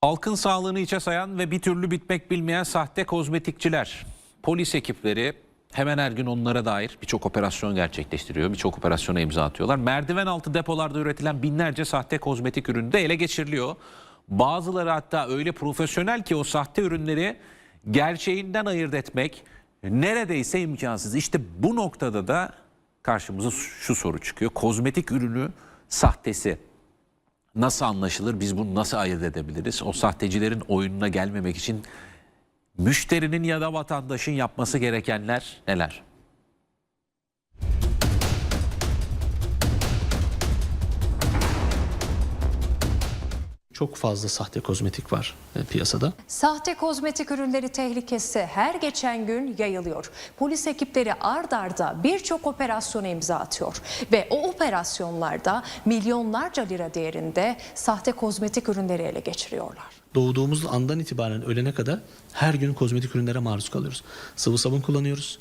Halkın sağlığını içe sayan ve bir türlü bitmek bilmeyen sahte kozmetikçiler, polis ekipleri hemen her gün onlara dair birçok operasyon gerçekleştiriyor. Birçok operasyona imza atıyorlar. Merdiven altı depolarda üretilen binlerce sahte kozmetik ürünü de ele geçiriliyor. Bazıları hatta öyle profesyonel ki o sahte ürünleri gerçeğinden ayırt etmek neredeyse imkansız. İşte bu noktada da karşımıza şu soru çıkıyor. Kozmetik ürünü sahtesi nasıl anlaşılır? Biz bunu nasıl ayırt edebiliriz? O sahtecilerin oyununa gelmemek için müşterinin ya da vatandaşın yapması gerekenler neler? Çok fazla sahte kozmetik var e, piyasada. Sahte kozmetik ürünleri tehlikesi her geçen gün yayılıyor. Polis ekipleri ard arda birçok operasyona imza atıyor. Ve o operasyonlarda milyonlarca lira değerinde sahte kozmetik ürünleri ele geçiriyorlar. Doğduğumuz andan itibaren ölene kadar her gün kozmetik ürünlere maruz kalıyoruz. Sıvı sabun kullanıyoruz,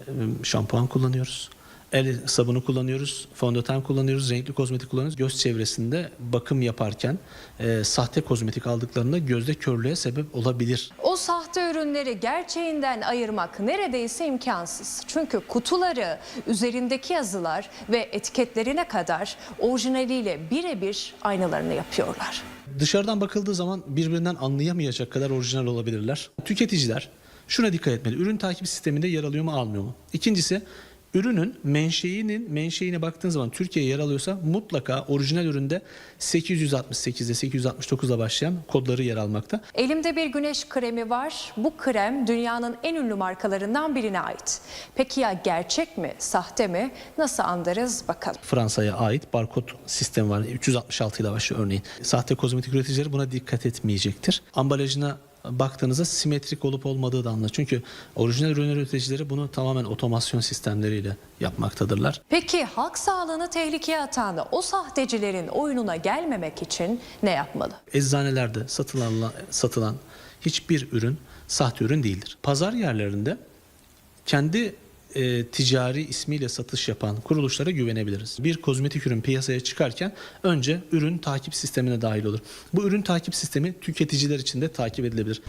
e, şampuan kullanıyoruz, el sabunu kullanıyoruz, fondöten kullanıyoruz, renkli kozmetik kullanıyoruz. Göz çevresinde bakım yaparken e, sahte kozmetik aldıklarında gözde körlüğe sebep olabilir. O sahte ürünleri gerçeğinden ayırmak neredeyse imkansız. Çünkü kutuları, üzerindeki yazılar ve etiketlerine kadar orijinaliyle birebir aynalarını yapıyorlar. Dışarıdan bakıldığı zaman birbirinden anlayamayacak kadar orijinal olabilirler. Tüketiciler şuna dikkat etmeli. Ürün takip sisteminde yer alıyor mu almıyor mu? İkincisi ürünün menşeinin menşeine baktığın zaman Türkiye'ye yer alıyorsa mutlaka orijinal üründe 868'de 869'da başlayan kodları yer almakta. Elimde bir güneş kremi var. Bu krem dünyanın en ünlü markalarından birine ait. Peki ya gerçek mi, sahte mi? Nasıl anlarız bakalım. Fransa'ya ait barkod sistemi var. 366 ile başlıyor örneğin. Sahte kozmetik üreticileri buna dikkat etmeyecektir. Ambalajına baktığınızda simetrik olup olmadığı da anlaşılır. Çünkü orijinal ürün üreticileri bunu tamamen otomasyon sistemleriyle yapmaktadırlar. Peki halk sağlığını tehlikeye atan o sahtecilerin oyununa gelmemek için ne yapmalı? Eczanelerde satılan, satılan hiçbir ürün sahte ürün değildir. Pazar yerlerinde kendi e, ticari ismiyle satış yapan kuruluşlara güvenebiliriz. Bir kozmetik ürün piyasaya çıkarken önce ürün takip sistemine dahil olur. Bu ürün takip sistemi tüketiciler için de takip edilebilir.